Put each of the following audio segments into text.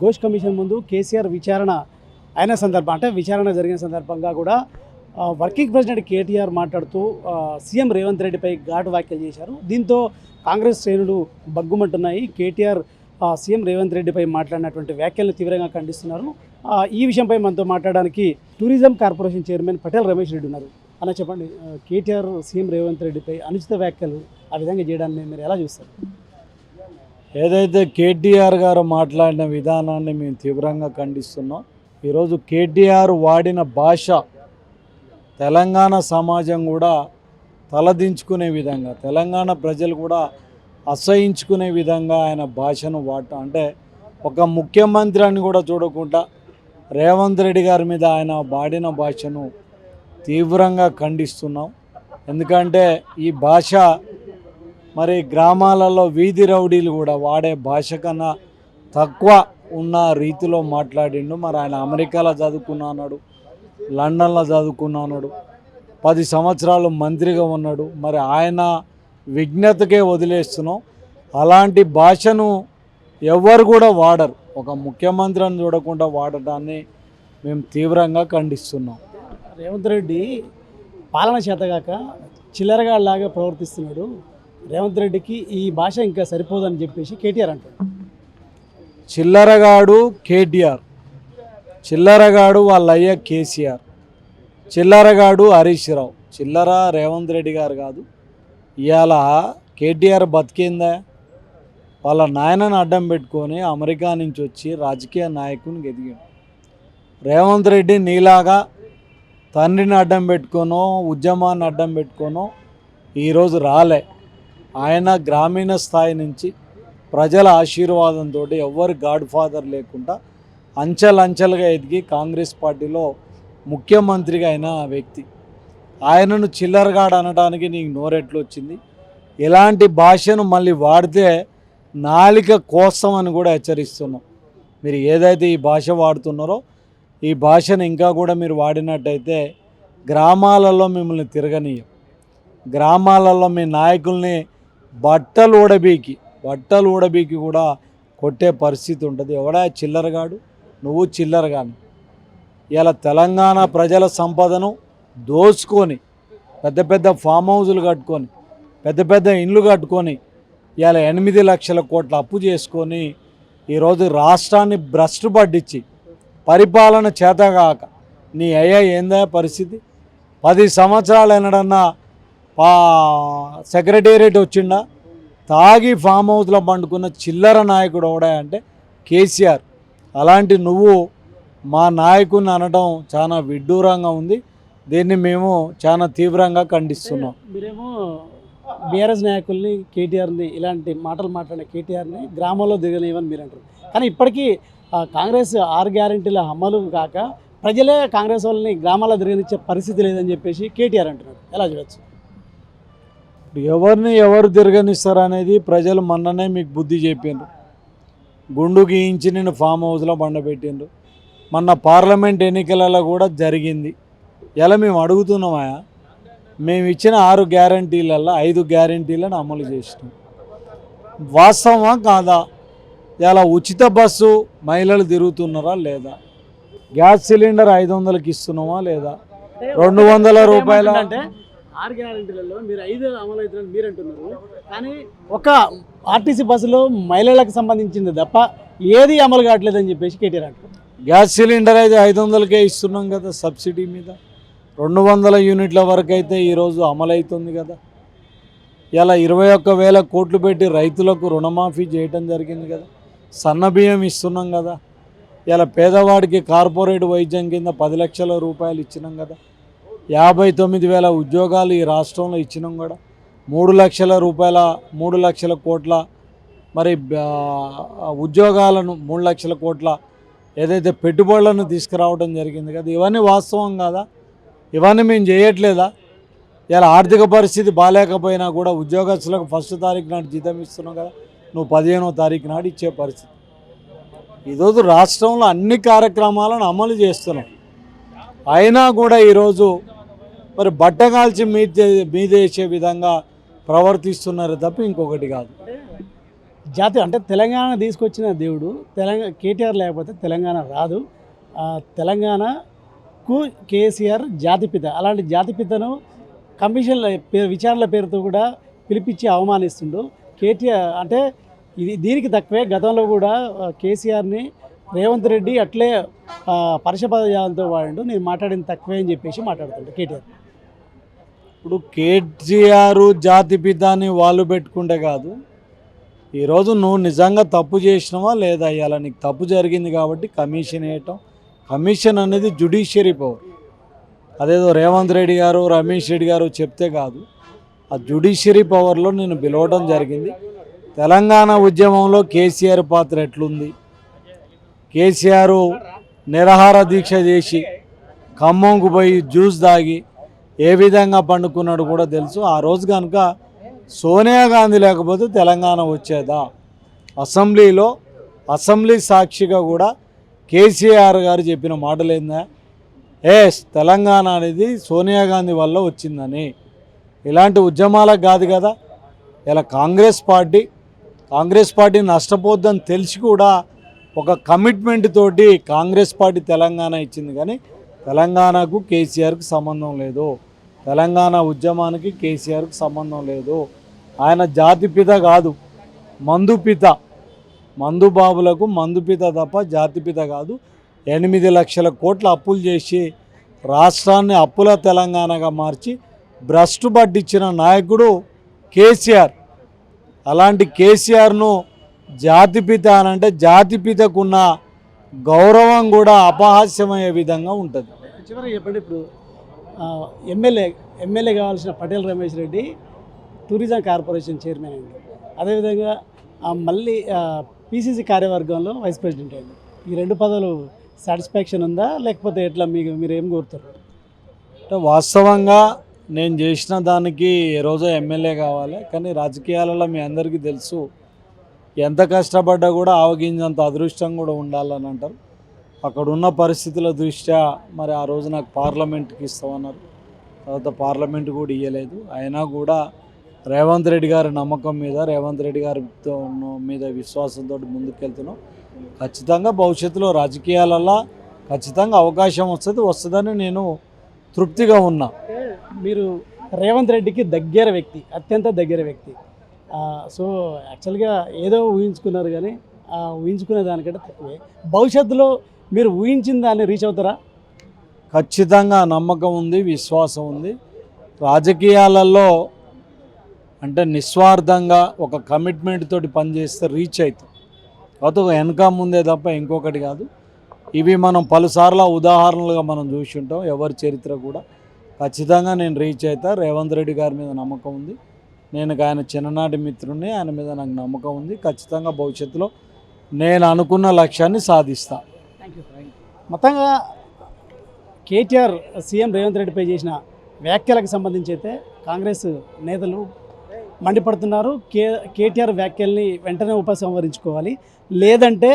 Ghosh commission ముందు కేసీఆర్ విచారణ అయిన సందర్భం అంటే విచారణ జరిగిన సందర్భంగా కూడా వర్కింగ్ ప్రెసిడెంట్ కేటీఆర్ మాట్లాడుతూ సీఎం రేవంత్ రెడ్డిపై ఘాటు వ్యాఖ్యలు చేశారు. దీంతో కాంగ్రెస్ శ్రేణులు బగ్గుమంటున్నాయి కేటీఆర్ సీఎం రేవంత్ రెడ్డిపై మాట్లాడినటువంటి వ్యాఖ్యలను తీవ్రంగా ఖండిస్తున్నారు. ఈ విషయంపై మనతో మాట్లాడడానికి tourism corporation chairman Patel Ramesh Reddy ఉన్నారు. అన్న చెప్పండి కేటీఆర్ సీఎం రేవంత్ రెడ్డిపై అనుచిత వ్యాఖ్యలు ఆ విధంగా చేయడాన్ని మీరు ఎలా చూస్తారు? ఏదైతే కేటీఆర్ గారు మాట్లాడిన విధానాన్ని మేము తీవ్రంగా ఖండిస్తున్నాం ఈరోజు కేటీఆర్ వాడిన భాష తెలంగాణ సమాజం కూడా తలదించుకునే విధంగా తెలంగాణ ప్రజలు కూడా అసహించుకునే విధంగా ఆయన భాషను వాడటం. అంటే ఒక ముఖ్యమంత్రి అని కూడా చూడకుండా రేవంత్ రెడ్డి గారి మీద ఆయన వాడిన భాషను తీవ్రంగా ఖండిస్తున్నాం. ఎందుకంటే ఈ భాష మరి గ్రామాలలో వీధి రౌడీలు కూడా వాడే భాష కన్నా తక్కువ ఉన్న రీతిలో మాట్లాడిండు. మరి ఆయన అమెరికాలో చదువుకున్నాడు లండన్లో చదువుకున్నాడు పది సంవత్సరాలు మంత్రిగా ఉన్నాడు. మరి ఆయన విజ్ఞతకే వదిలేస్తున్నాం. అలాంటి భాషను ఎవరు కూడా వాడరు. ఒక ముఖ్యమంత్రిని చూడకుండా వాడటాన్ని మేము తీవ్రంగా ఖండిస్తున్నాం. రేవంత్ రెడ్డి పాలన చేతగాక చిల్లరగాళ్ళలాగా ప్రవర్తిస్తున్నాడు. రేవంత్ రెడ్డికి ఈ భాష ఇంకా సరిపోదని చెప్పేసి కేటీఆర్ అంటాడు. చిల్లరగాడు కేటీఆర్ చిల్లరగాడు వాళ్ళ అయ్య కేసీఆర్ చిల్లరగాడు హరీష్ రావు. చిల్లర రేవంత్ రెడ్డి గారు కాదు ఇవాళ కేటీఆర్ బతికిందా? వాళ్ళ నాయనని అడ్డం పెట్టుకొని అమెరికా నుంచి వచ్చి రాజకీయ నాయకుని ఎదిగాడు రేవంత్ రెడ్డి నీలాగా తండ్రిని అడ్డం పెట్టుకోనో ఉద్యమాన్ని అడ్డం పెట్టుకోనో ఈరోజు రాలే. ఆయన గ్రామీణ స్థాయి నుంచి ప్రజల ఆశీర్వాదంతో ఎవ్వరు గాడ్ ఫాదర్ లేకుండా అంచెలంచెలుగా ఎదిగి కాంగ్రెస్ పార్టీలో ముఖ్యమంత్రిగా అయిన వ్యక్తి. ఆయనను చిల్లరగాడు అనడానికి నీకు నోరెట్లు వచ్చింది. ఇలాంటి భాషను మళ్ళీ వాడితే నాలిక కోసం అని కూడా హెచ్చరిస్తున్నాం. మీరు ఏదైతే ఈ భాష వాడుతున్నారో ఈ భాషను ఇంకా కూడా మీరు వాడినట్టయితే గ్రామాలలో మిమ్మల్ని తిరగనీయం. గ్రామాలలో మీ నాయకుల్ని బట్టలు ఊడబీకి బట్టలు ఊడబీకి కూడా కొట్టే పరిస్థితి ఉంటుంది. ఎవడా? చిల్లరగాడు. నువ్వు చిల్లరగాను. ఇలా తెలంగాణ ప్రజల సంపదను దోచుకొని పెద్ద పెద్ద ఫామ్ హౌజులు కట్టుకొని పెద్ద పెద్ద ఇండ్లు కట్టుకొని ఇలా ఎనిమిది లక్షల కోట్ల అప్పు చేసుకొని ఈరోజు రాష్ట్రాన్ని భ్రష్టు పడ్డించి పరిపాలన చేతగాక నీ అయ్యా ఏందా పరిస్థితి? పది సంవత్సరాలు ఎన్నడన్నా సెక్రటేరియట్ వచ్చిండా? తాగి ఫామ్ హౌస్లో పండుకున్న చిల్లర నాయకుడు ఎవడా అంటే కేసీఆర్. అలాంటి నువ్వు మా నాయకుని అనడం చాలా విడ్డూరంగా ఉంది. దీన్ని మేము చాలా తీవ్రంగా ఖండిస్తున్నాం. మీరేమో బీఆర్ఎస్ నాయకుల్ని కేటీఆర్ని ఇలాంటి మాటలు మాట్లాడిన కేటీఆర్ని గ్రామాల్లో దిగలేవని మీరు అంటారు. కానీ ఇప్పటికీ కాంగ్రెస్ ఆరు గ్యారంటీల అమలు కాక ప్రజలే కాంగ్రెస్ వాళ్ళని గ్రామాల్లో తిరగనిచ్చే పరిస్థితి లేదని చెప్పేసి కేటీఆర్ అంటున్నారు. ఎలా చూడొచ్చు? ఎవరిని ఎవరు తిరగనిస్తారు అనేది ప్రజలు మొన్ననే మీకు బుద్ధి చెప్పిండ్రు గుండు గీయించి నేను ఫామ్ హౌస్లో బండబెట్టిండ్రు మొన్న పార్లమెంట్ ఎన్నికలలో కూడా జరిగింది. ఎలా మేము అడుగుతున్నామా మేము ఇచ్చిన ఆరు గ్యారంటీలలో ఐదు గ్యారంటీలను అమలు చేసినాం. వాస్తవమా కాదా? ఇలా ఉచిత బస్సు మహిళలు తిరుగుతున్నారా లేదా? గ్యాస్ సిలిండర్ ఐదు వందలకి ఇస్తున్నామా లేదా? రెండు వందల రూపాయల అంటే ఆరు గ్యారంటీలలో మీరు ఐదు అమలు అవుతుందని మీరు అంటున్నారు. కానీ ఒక ఆర్టీసీ బస్సులో మహిళలకు సంబంధించింది తప్ప ఏది అమలు కావట్లేదని చెప్పేసి కేటీఆర్ అంటారు గ్యాస్ సిలిండర్ అయితే ఐదు వందలకే ఇస్తున్నాం కదా సబ్సిడీ మీద. రెండు వందల యూనిట్ల వరకు అయితే ఈరోజు అమలవుతుంది కదా. ఇలా ఇరవై ఒక్క వేల కోట్లు పెట్టి రైతులకు రుణమాఫీ చేయటం జరిగింది కదా. సన్న బియ్యం ఇస్తున్నాం కదా. ఇలా పేదవాడికి కార్పొరేట్ వైద్యం కింద పది లక్షల రూపాయలు ఇచ్చినాం కదా. యాభై తొమ్మిది వేల ఉద్యోగాలు ఈ రాష్ట్రంలో ఇచ్చినాం కూడా. మూడు లక్షల రూపాయల మూడు లక్షల కోట్ల మరి ఉద్యోగాలను మూడు లక్షల కోట్ల ఏదైతే పెట్టుబడులను తీసుకురావడం జరిగింది కదా ఇవన్నీ వాస్తవం కాదా? ఇవన్నీ మేము చేయట్లేదా? ఇలా ఆర్థిక పరిస్థితి బాగాలేకపోయినా కూడా ఉద్యోగస్తులకు ఫస్ట్ తారీఖు నాడు జీతం ఇస్తున్నాం కదా నువ్వు పదిహేనో తారీఖు నాడు ఇచ్చే పరిస్థితి. ఈరోజు రాష్ట్రంలో అన్ని కార్యక్రమాలను అమలు చేస్తున్నాం. అయినా కూడా ఈరోజు మరి బట్టగాల్చి మీద మీదేసే విధంగా ప్రవర్తిస్తున్నారు తప్ప ఇంకొకటి కాదు. జాతి అంటే తెలంగాణ తీసుకొచ్చిన దేవుడు తెలంగాణ కేటీఆర్ లేకపోతే తెలంగాణ రాదు. తెలంగాణకు కేసీఆర్ జాతిపిత. అలాంటి జాతిపితను కమిషన్ల పేరు విచారణల పేరుతో కూడా పిలిపించి అవమానిస్తుండు. కేటీఆర్ అంటే ఇది దీనికి తక్కువే. గతంలో కూడా కేసీఆర్ని రేవంత్ రెడ్డి అట్లే ఆ, పరుష వాడిండు. నేను మాట్లాడింది తక్కువే అని చెప్పేసి మాట్లాడుతుండు కేటీఆర్. ఇప్పుడు కేటీఆర్ జాతిపిత అని వాళ్ళు పెట్టుకుంటే కాదు ఈరోజు నువ్వు నిజంగా తప్పు చేసినావా లేదా ఇవాళ నీకు తప్పు జరిగింది కాబట్టి కమిషన్ వేయటం. కమిషన్ అనేది జుడిషియరీ పవర్. అదేదో రేవంత్ రెడ్డి గారు రమేష్ రెడ్డి గారు చెప్తే కాదు ఆ జుడిషియరీ పవర్లో నేను పిలవడం జరిగింది. తెలంగాణ ఉద్యమంలో కేసీఆర్ పాత్ర ఎట్లుంది? కేసీఆర్ నిరాహార దీక్ష చేసి ఖమ్మంకు పోయి జ్యూస్ తాగి ఏ విధంగా పండుకున్నాడు కూడా తెలుసు. ఆ రోజు కనుక సోనియా గాంధీ లేకపోతే తెలంగాణ వచ్చేదా? అసెంబ్లీలో అసెంబ్లీ సాక్షిగా కూడా కేసీఆర్ గారు చెప్పిన మాటలు ఏందా? ఎస్ తెలంగాణ అనేది సోనియా గాంధీ వల్ల వచ్చిందని. ఇలాంటి ఉద్యమాలకు కాదు కదా. ఇలా కాంగ్రెస్ పార్టీ కాంగ్రెస్ పార్టీ నష్టపోద్దని తెలిసి కూడా ఒక కమిట్మెంట్ తోటి కాంగ్రెస్ పార్టీ తెలంగాణ ఇచ్చింది కానీ తెలంగాణకు కేసీఆర్కు సంబంధం లేదు. తెలంగాణ ఉద్యమానికి కేసీఆర్కి సంబంధం లేదు. ఆయన జాతిపిత కాదు మందుపిత మందు బాబులకు మందుపిత తప్ప జాతిపిత కాదు. ఎనిమిది లక్షల కోట్ల అప్పులు చేసి రాష్ట్రాన్ని అప్పుల తెలంగాణగా మార్చి భ్రష్టు పట్టించిన నాయకుడు కేసీఆర్. అలాంటి కేసీఆర్ను జాతిపిత అని అంటే జాతిపితకున్న గౌరవం కూడా అపహాస్యమయ్యే విధంగా ఉంటుంది. చివరి చెప్పండి ఇప్పుడు ఎమ్మెల్యే ఎమ్మెల్యే కావాల్సిన Patel Ramesh Reddy tourism corporation chairman అయింది అదేవిధంగా మళ్ళీ పిసిసి కార్యవర్గంలో వైస్ ప్రెసిడెంట్ అయింది ఈ రెండు పదవులు సాటిస్ఫాక్షన్ ఉందా? లేకపోతే ఎట్లా మీకు మీరు ఏం కోరుతారు? అంటే వాస్తవంగా నేను చేసిన దానికి ఏ రోజో ఎమ్మెల్యే కావాలి కానీ రాజకీయాలలో మీ అందరికీ తెలుసు ఎంత కష్టపడ్డా కూడా ఆవగింజంత అదృష్టం కూడా ఉండాలని అంటారు. అక్కడ ఉన్న పరిస్థితుల దృష్ట్యా మరి ఆ రోజు నాకు పార్లమెంట్కి ఇస్తామన్నారు. తర్వాత పార్లమెంట్ కూడా ఇవ్వలేదు అయినా కూడా రేవంత్ రెడ్డి గారి నమ్మకం మీద రేవంత్ రెడ్డి గారితో మీద విశ్వాసంతో ముందుకెళ్తున్నాం. ఖచ్చితంగా భవిష్యత్తులో రాజకీయాలలో ఖచ్చితంగా అవకాశం వస్తుంది వస్తుందని నేను తృప్తిగా ఉన్నా. మీరు రేవంత్ రెడ్డికి దగ్గర వ్యక్తి అత్యంత దగ్గర వ్యక్తి. సో యాక్చువల్గా ఏదో ఊహించుకున్నారు కానీ ఊహించుకునే దానికంటే తక్కువే. భవిష్యత్తులో మీరు ఊహించిన దాన్ని రీచ్ అవుతారా? ఖచ్చితంగా నమ్మకం ఉంది విశ్వాసం ఉంది. రాజకీయాలలో అంటే నిస్వార్థంగా ఒక కమిట్మెంట్ తోటి పనిచేస్తే రీచ్ అవుతాం. కాకపోతే ఒక వెనక ముందే తప్ప ఇంకొకటి కాదు. ఇవి మనం పలుసార్లు ఉదాహరణలుగా మనం చూసి ఉంటాం ఎవరి చరిత్ర కూడా. ఖచ్చితంగా నేను రీచ్ అవుతా. రేవంత్ రెడ్డి గారి మీద నమ్మకం ఉంది. నేను ఆయన చిన్ననాటి మిత్రుడిని ఆయన మీద నాకు నమ్మకం ఉంది. ఖచ్చితంగా భవిష్యత్తులో నేను అనుకున్న లక్ష్యాన్ని సాధిస్తా. మొత్తంగా కేటీఆర్ సీఎం రేవంత్ రెడ్డిపై చేసిన వ్యాఖ్యలకు సంబంధించి అయితే కాంగ్రెస్ నేతలు మండిపడుతున్నారు. కే కేటీఆర్ వ్యాఖ్యల్ని వెంటనే ఉపసంహరించుకోవాలి. లేదంటే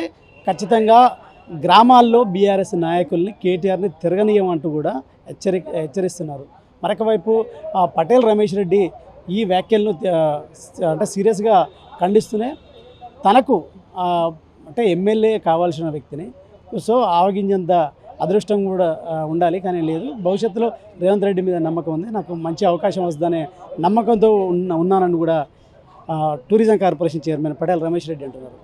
ఖచ్చితంగా గ్రామాల్లో బీఆర్ఎస్ నాయకుల్ని కేటీఆర్ని తిరగనీయమంటూ కూడా హెచ్చరి హెచ్చరిస్తున్నారు. మరొకవైపు ఆ, పటేల్ రమేష్ రెడ్డి ఈ వ్యాఖ్యలను అంటే సీరియస్గా ఖండిస్తూనే తనకు అంటే ఎమ్మెల్యే కావాల్సిన వ్యక్తిని సో ఆవగింజంత అదృష్టం కూడా ఉండాలి కానీ లేదు. భవిష్యత్తులో రేవంత్ రెడ్డి మీద నమ్మకం ఉంది. నాకు మంచి అవకాశం వస్తుందనే నమ్మకంతో ఉన్న ఉన్నానని కూడా tourism corporation chairman Patel Ramesh Reddy అంటున్నారు.